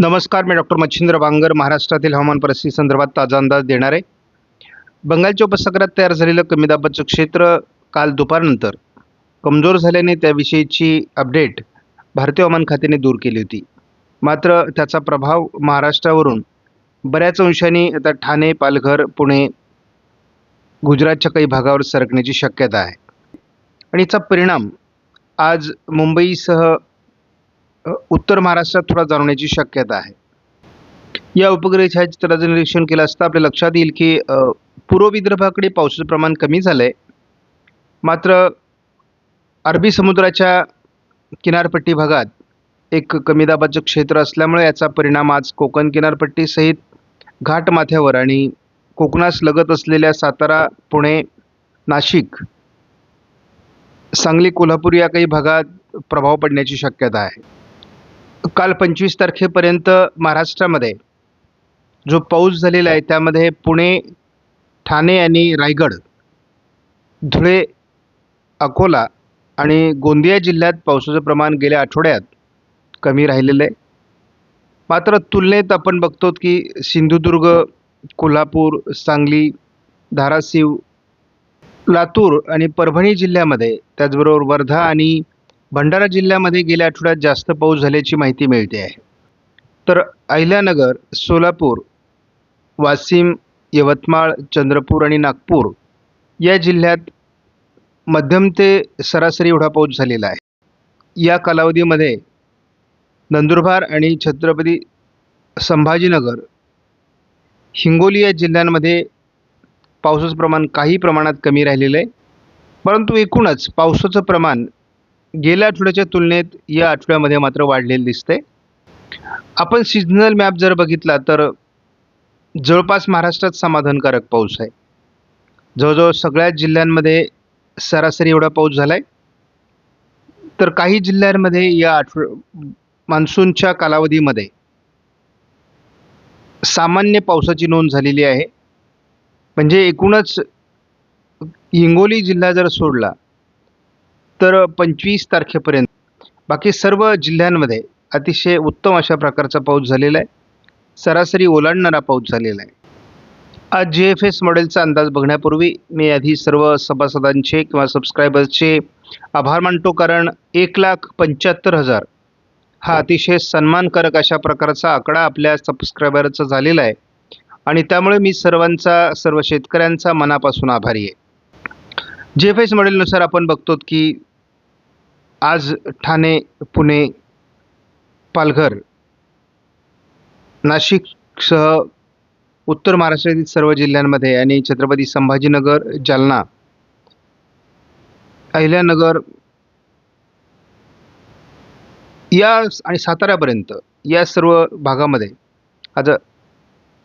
नमस्कार मी डॉक्टर मच्छिंद्र बांगर महाराष्ट्रातील हवामान परिस्थिती संदर्भात ताजा अंदाज देणार आहे. बंगालच्या उपसागरात तयार झालेलं कमी दाबाचं क्षेत्र काल दुपारनंतर कमजोर झाल्याने त्याविषयीची अपडेट भारतीय हवामान खात्याने दूर केली होती. मात्र त्याचा प्रभाव महाराष्ट्रावरून बऱ्याच अंशाने आता ठाणे पालघर पुणे गुजरातच्या काही भागावर सरकण्याची शक्यता आहे. आणि याचा परिणाम आज मुंबईसह उत्तर महाराष्ट्रात थोडा जाणवण्याची शक्यता आहे. या उपग्रह छायाचित्राचं निरीक्षण केलं असता. आपल्या लक्षात येईल की पूर्व विदर्भाकडे पावसाचं प्रमाण कमी झालं आहे मात्र अरबी समुद्राच्या किनारपट्टी भागात एक कमी दाबाचं क्षेत्र असल्यामुळे याचा परिणाम आज कोकण किनारपट्टीसहित घाटमाथ्यावर आणि कोकणास लगत असलेल्या सातारा पुणे नाशिक सांगली कोल्हापूर या काही भागात प्रभाव पडण्याची शक्यता आहे. काल पंचवीस तारखेपर्यंत महाराष्ट्रामध्ये जो पाऊस झालेला आहे त्यामध्ये पुणे ठाणे आणि रायगड धुळे अकोला आणि गोंदिया जिल्ह्यात पावसाचं प्रमाण गेल्या आठवड्यात कमी राहिलेलं आहे. मात्र तुलनेत आपण बघतो की सिंधुदुर्ग कोल्हापूर सांगली धाराशिव लातूर आणि परभणी जिल्ह्यामध्ये त्याचबरोबर वर्धा आणि भंडारा जिल्ह्यामध्ये गेल्या आठवड्यात जास्त पाऊस झाल्याची माहिती मिळते आहे. तर अहिल्यानगर सोलापूर वाशिम यवतमाळ चंद्रपूर आणि नागपूर या जिल्ह्यात मध्यम ते सरासरी एवढा पाऊस झालेला आहे. या कालावधीमध्ये नंदुरबार आणि छत्रपती संभाजीनगर हिंगोली या जिल्ह्यांमध्ये पावसाचं प्रमाण काही प्रमाणात कमी राहिलेलं आहे. परंतु एकूणच पावसाचं प्रमाण गेल्या आठवड्याच्या तुलनेत या आठवड्यामध्ये मात्र वाढलेलं दिसते आपण सिजनल मॅप जर बघितला तर जवळपास महाराष्ट्रात समाधानकारक पाऊस आहे. जवळजवळ सगळ्याच जिल्ह्यांमध्ये सरासरी एवढा पाऊस झाला आहे तर काही जिल्ह्यांमध्ये या आठव मान्सूनच्या कालावधीमध्ये सामान्य पावसाची नोंद झालेली आहे. म्हणजे एकूणच हिंगोली जिल्हा जर सोडला तर पंचवीस तारखेपर्यंत. बाकी सर्व जिल्ह्यांमध्ये अतिशय उत्तम अशा प्रकारचा पाऊस झालेला आहे. सरासरी ओलांडणारा पाऊस झालेला आहे. आज जी एफ एस मॉडेलचा अंदाज बघण्यापूर्वी मी आधी सर्व सभासदांचे किंवा सबस्क्रायबर्सचे आभार मानतो कारण एक लाख पंच्याहत्तर हजार हा अतिशय सन्मानकारक अशा प्रकारचा आकडा आपल्या सबस्क्रायबरचा झालेला आहे. आणि त्यामुळे मी सर्वांचा सर्व शेतकऱ्यांचा मनापासून आभारी आहे. जी एफ एस मॉडेलनुसार आपण बघतो की आज ठाणे पुणे पालघर नाशिकसह उत्तर महाराष्ट्रातील सर्व जिल्ह्यांमध्ये आणि छत्रपती संभाजीनगर जालना अहिल्यानगर या आणि साताऱ्यापर्यंत या सर्व भागामध्ये आता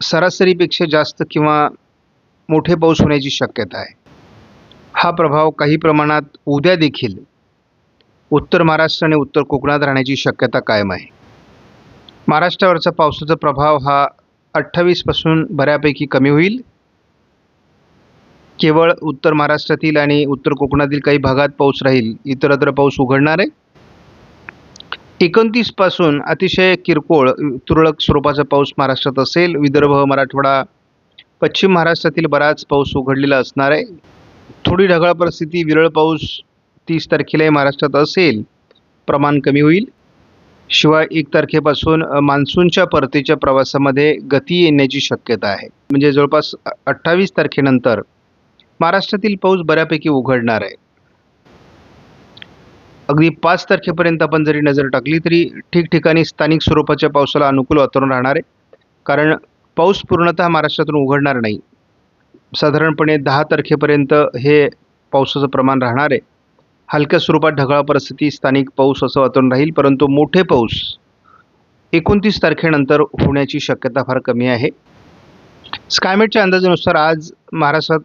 सरासरीपेक्षा जास्त किंवा मोठे पाऊस होण्याची शक्यता आहे. हा प्रभाव काही प्रमाणात उद्या देखील उत्तर महाराष्ट्र आणि उत्तर कोकणात राहण्याची शक्यता कायम आहे. महाराष्ट्रावरचा पावसाचा प्रभाव हा अठ्ठावीसपासून बऱ्यापैकी कमी होईल. केवळ उत्तर महाराष्ट्रातील आणि उत्तर कोकणातील काही भागात पाऊस राहील इतरत्र पाऊस उघडणार आहे. एकोणतीसपासून अतिशय किरकोळ तुरळक स्वरूपाचा पाऊस महाराष्ट्रात असेल. विदर्भ मराठवाडा पश्चिम महाराष्ट्रातील बराच पाऊस उघडलेला असणार आहे. थोडी ढगाळ परिस्थिती विरळ पाऊस तीस तारखेलाही महाराष्ट्रात असेल प्रमाण कमी होईल. शिवाय एक तारखेपासून मान्सूनच्या परतीच्या प्रवासामध्ये गती येण्याची शक्यता आहे. म्हणजे जवळपास अठ्ठावीस तारखेनंतर महाराष्ट्रातील पाऊस बऱ्यापैकी उघडणार आहे. अगदी पाच तारखेपर्यंत आपण जरी नजर टाकली तरी ठिकठिकाणी स्थानिक स्वरूपाच्या पावसाला अनुकूल वातावरण राहणार आहे. कारण पाऊस पूर्णतः महाराष्ट्रातून उघडणार नाही. साधारणपणे दहा तारखेपर्यंत हे पावसाचं प्रमाण राहणार आहे. हलक्या स्वरूपात ढगाळ परिस्थिती स्थानिक पाऊस असं वातावरण राहील परंतु मोठे पाऊस एकोणतीस तारखेनंतर होण्याची शक्यता फार कमी आहे. स्कायमेटच्या अंदाजानुसार आज महाराष्ट्रात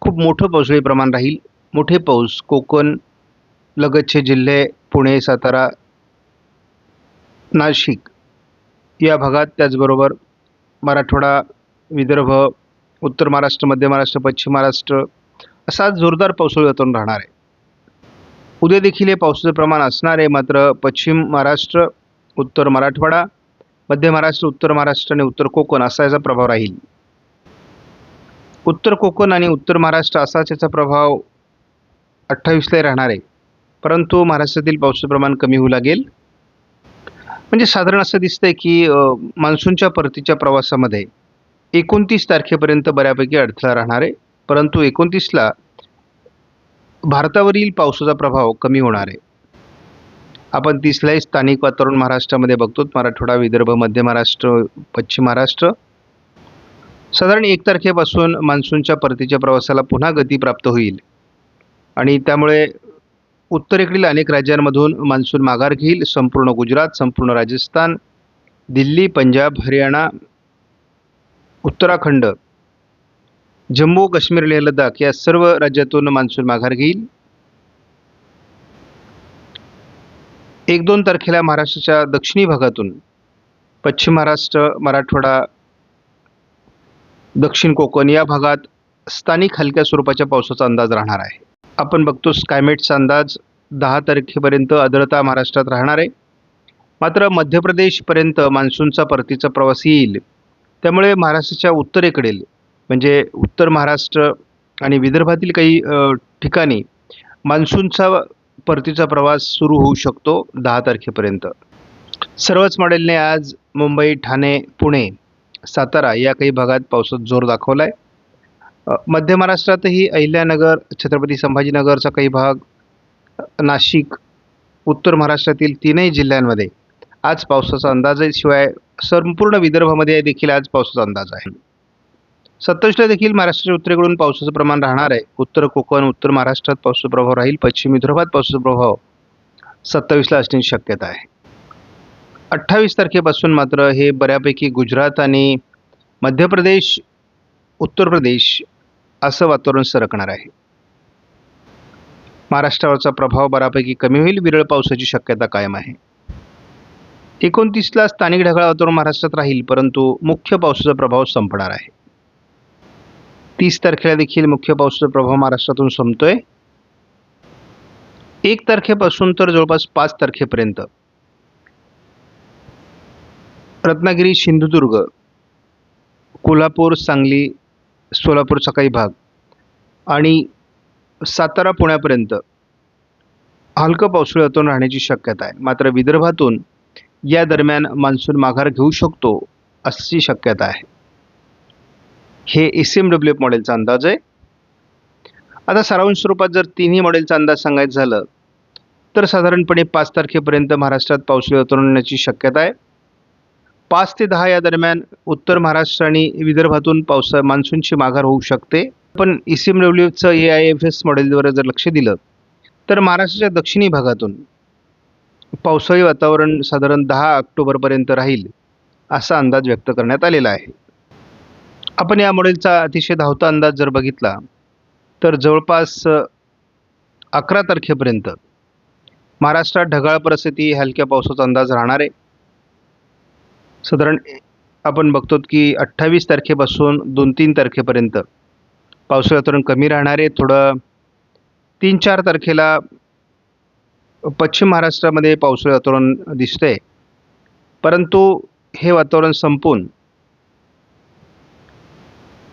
खूप मोठं पावसाळी प्रमाण राहील. मोठे पाऊस कोकण लगतचे जिल्हे पुणे सातारा नाशिक या भागात त्याचबरोबर मराठवाडा विदर्भ उत्तर महाराष्ट्र मध्य महाराष्ट्र पश्चिम महाराष्ट्र असा जोरदार पावसाळी वातावरण राहणार आहे. उद्या देखील हे पावसाचं प्रमाण असणार आहे. मात्र पश्चिम महाराष्ट्र उत्तर मराठवाडा मध्य महाराष्ट्र उत्तर महाराष्ट्र आणि उत्तर कोकण असा याचा प्रभाव राहील. उत्तर कोकण आणि उत्तर महाराष्ट्र असाच याचा प्रभाव अठ्ठावीसला राहणार आहे. परंतु महाराष्ट्रातील पावसाचं प्रमाण कमी होऊ लागेल. म्हणजे साधारण असं दिसतंय की मान्सूनच्या परतीच्या प्रवासामध्ये एकोणतीस तारखेपर्यंत बऱ्यापैकी अडथळा राहणार आहे. परंतु एकोणतीसला भारतावरील पावसाचा प्रभाव कमी होणार आहे. आपण तीसलाही स्थानिक वातावरण महाराष्ट्रामध्ये बघतो. मराठवाडा विदर्भ मध्य महाराष्ट्र पश्चिम महाराष्ट्र. साधारण एक तारखेपासून मान्सूनच्या परतीच्या प्रवासाला पुन्हा गती प्राप्त होईल. आणि त्यामुळे उत्तरेकडील अनेक राज्यांमधून मान्सून माघार घेईल. संपूर्ण गुजरात संपूर्ण राजस्थान दिल्ली पंजाब हरियाणा उत्तराखंड जम्मू काश्मीर लेह लडाख या सर्व राज्यातून मान्सून माघार घेईल. एक दोन तारखेला महाराष्ट्राच्या दक्षिणी भागातून पश्चिम महाराष्ट्र मराठवाडा दक्षिण कोकण या भागात स्थानिक हलक्या स्वरूपाच्या पावसाचा अंदाज राहणार आहे. आपण बघतो स्कायमेटचा अंदाज. दहा तारखेपर्यंत आर्द्रता महाराष्ट्रात राहणार आहे. मात्र मध्य प्रदेशपर्यंत मान्सूनचा परतीचा प्रवास येईल. त्यामुळे महाराष्ट्राच्या उत्तरेकडील म्हणजे उत्तर महाराष्ट्र आणि विदर्भातील काही ठिकाणी मान्सूनचा परतीचा प्रवास सुरू होऊ शकतो दहा तारखेपर्यंत. सर्वच मॉडेलने आज मुंबई ठाणे पुणे सातारा या काही भागात पावसात जोर दाखवला आहे मध्य महाराष्ट्रातही अहिल्यानगर छत्रपती संभाजीनगरचा काही भाग नाशिक उत्तर महाराष्ट्रातील तीनही जिल्ह्यांमध्ये आज पावसाचा अंदाज आहे. शिवाय संपूर्ण विदर्भामध्ये देखील आज पावसाचा अंदाज आहे. सत्तावीसला देखील महाराष्ट्राच्या उत्तरेकडून पावसाचं प्रमाण राहणार आहे. उत्तर कोकण उत्तर महाराष्ट्रात पावसाचा प्रभाव राहील. पश्चिम विदर्भात पावसाचा प्रभाव सत्तावीसला असण्याची शक्यता आहे. अठ्ठावीस तारखेपासून मात्र हे बऱ्यापैकी गुजरात आणि मध्य प्रदेश उत्तर प्रदेश असं वातावरण सरकणार आहे. महाराष्ट्रावरचा प्रभाव बऱ्यापैकी कमी होईल. विरळ पावसाची शक्यता कायम आहे. एकोणतीसला स्थानिक ढगाळ वातावरण महाराष्ट्रात राहील परंतु मुख्य पावसाचा प्रभाव संपणार आहे. तीस तारखेला देखील मुख्य पावसाचा प्रभाव महाराष्ट्रातून संपतोय. एक तारखेपासून तर जवळपास पाच तारखेपर्यंत. रत्नागिरी सिंधुदुर्ग कोल्हापूर सांगली सोलापूरचा काही भाग आणि सातारा पुण्यापर्यंत हलकं पावसाळ्यातून राहण्याची शक्यता आहे. मात्र विदर्भातून या दरम्यान मान्सून माघार घेऊ शकतो अशी शक्यता आहे. हे एस एम डब्ल्यू एफ मॉडेलचा अंदाज आहे. आता सारांश स्वरूपात जर तिन्ही मॉडेलचा अंदाज सांगायचं झालं तर साधारणपणे पाच तारखेपर्यंत महाराष्ट्रात पावसाळी उतरण्याची शक्यता आहे. पाच ते दहा या दरम्यान उत्तर महाराष्ट्र आणि विदर्भातून पावसा मान्सूनची माघार होऊ शकते. पण ई सी एम डब्ल्यूचं ए आय एफ एस मॉडेलवर जर लक्ष दिलं तर महाराष्ट्राच्या दक्षिणी भागातून पावसाळी वातावरण साधारण दहा ऑक्टोबरपर्यंत राहील असा अंदाज व्यक्त करण्यात आलेला आहे. आपण या मॉडेलचा अतिशय धावता अंदाज जर बघितला तर जवळपास अकरा तारखेपर्यंत महाराष्ट्रात ढगाळ परिस्थिती हलक्या पावसाचा अंदाज राहणार आहे. साधारण आपण बघतो की अठ्ठावीस तारखेपासून दोन तीन तारखेपर्यंत पावसाळी वातावरण कमी राहणार आहे. थोडं तीन चार तारखेला पश्चिम महाराष्ट्रामध्ये पावसाळी वातावरण दिसतंय. परंतु हे वातावरण संपून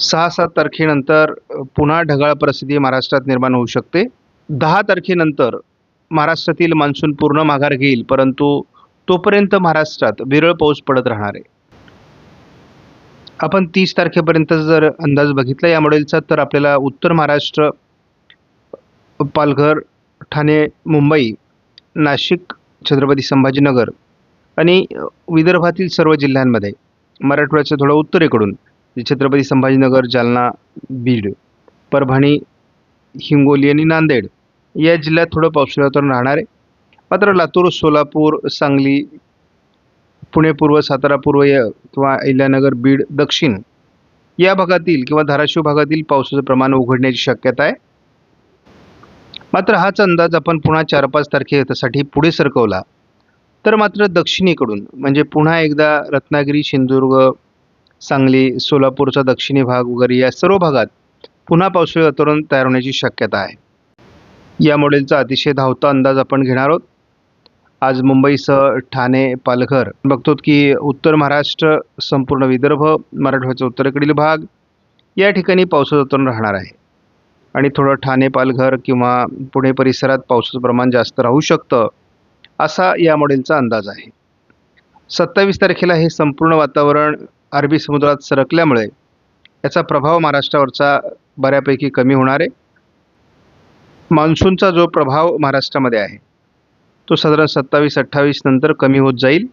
सहा सात तारखेनंतर पुन्हा ढगाळ परिस्थिती महाराष्ट्रात निर्माण होऊ शकते. दहा तारखेनंतर महाराष्ट्रातील मान्सून पूर्ण माघार घेईल परंतु तोपर्यंत महाराष्ट्रात विरळ पाऊस पडत राहणार आहे. आपण तीस तारखेपर्यंत जर अंदाज बघितला या मॉडेलचा तर आपल्याला उत्तर महाराष्ट्र पालघर ठाणे मुंबई नाशिक छत्रपती संभाजीनगर आणि विदर्भातील सर्व जिल्ह्यांमध्ये मराठवाड्याच्या थोडं उत्तरेकडून छत्रपती संभाजीनगर जालना बीड परभणी हिंगोली आणि नांदेड या जिल्ह्यात थोडं पावसाळी राहणार आहे. मात्र लातूर सोलापूर सांगली पुणे पूर्व सातारा पूर्व या किंवा अहिल्यानगर बीड दक्षिण या भागातील किंवा धाराशिव भागातील पावसाचं प्रमाण उघडण्याची शक्यता आहे. मात्र हाच अंदाज आपण पुन्हा चार पाच तारखेसाठी पुढे सरकवला. तर मात्र दक्षिणेकडून म्हणजे पुन्हा एकदा रत्नागिरी सिंधुदुर्ग सांगली सोलापूरचा दक्षिणी भाग वगैरे या सर्व भागात पुन्हा पावसाळी वातावरण तयार होण्याची शक्यता आहे. या मॉडेलचा अतिशय धावता अंदाज आपण घेणार आहोत. आज मुंबईसह ठाणे पालघर बघतो की उत्तर महाराष्ट्र संपूर्ण विदर्भ मराठवाड्याचा उत्तरेकडील भाग या ठिकाणी पावसाचं वातावरण राहणार आहे. आणि थोडं ठाणे पालघर किंवा पुणे परिसरात पावसाचं प्रमाण जास्त राहू शकतं असा या मॉडेलचा अंदाज आहे. सत्तावीस तारखेला हे संपूर्ण वातावरण अरबी समुद्रात सरकल्यामुळे याचा प्रभाव महाराष्ट्रावरचा बऱ्यापैकी कमी होणार आहे. मान्सूनचा जो प्रभाव महाराष्ट्रामध्ये आहे तो साधारण सत्तावीस अठ्ठावीस नंतर कमी होत जाईल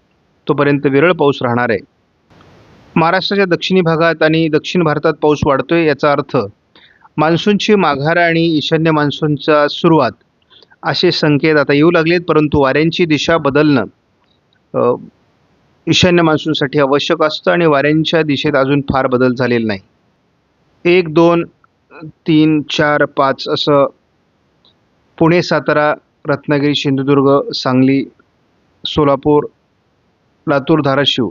तोपर्यंत विरळ पाऊस राहणार आहे. महाराष्ट्राच्या दक्षिणी भागात आणि दक्षिण भारतात पाऊस वाढतोय याचा अर्थ मान्सूनची माघार आणि ईशान्य मान्सूनचा सुरुवात असे संकेत आता येऊ लागलेत परंतु वाऱ्यांची दिशा बदलणं ईशान्य मान्सूनसाठी आवश्यक असतं आणि वाऱ्यांच्या दिशेत अजून फार बदल झालेला नाही. एक दोन तीन चार पाच असं पुणे सातारा रत्नागिरी सिंधुदुर्ग सांगली सोलापूर लातूर धाराशिव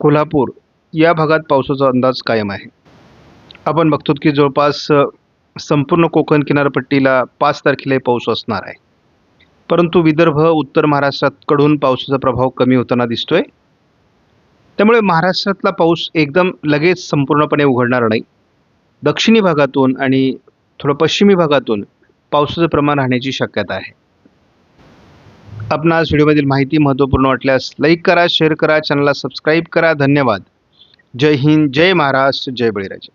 कोल्हापूर या भागात पावसाचा अंदाज कायम आहे. आपण बघतो की जवळपास संपूर्ण कोकण किनारपट्टीला पाच तारखेला पाऊस असणार आहे. परंतु विदर्भ उत्तर महाराष्ट्राकडून पावसाचा प्रभाव कमी होताना दिसतोय. त्यामुळे महाराष्ट्रातला पाऊस एकदम लगेच संपूर्णपणे उघडणार नाही. दक्षिणी भागातून आणि थोडं पश्चिमी भागातून पावसाचं प्रमाण राहण्याची शक्यता आहे. आपणास व्हिडिओमधील माहिती महत्त्वपूर्ण वाटल्यास लाईक करा शेअर करा चॅनलला सबस्क्राईब करा. धन्यवाद. जय हिंद जय महाराष्ट्र जय बळीराजा.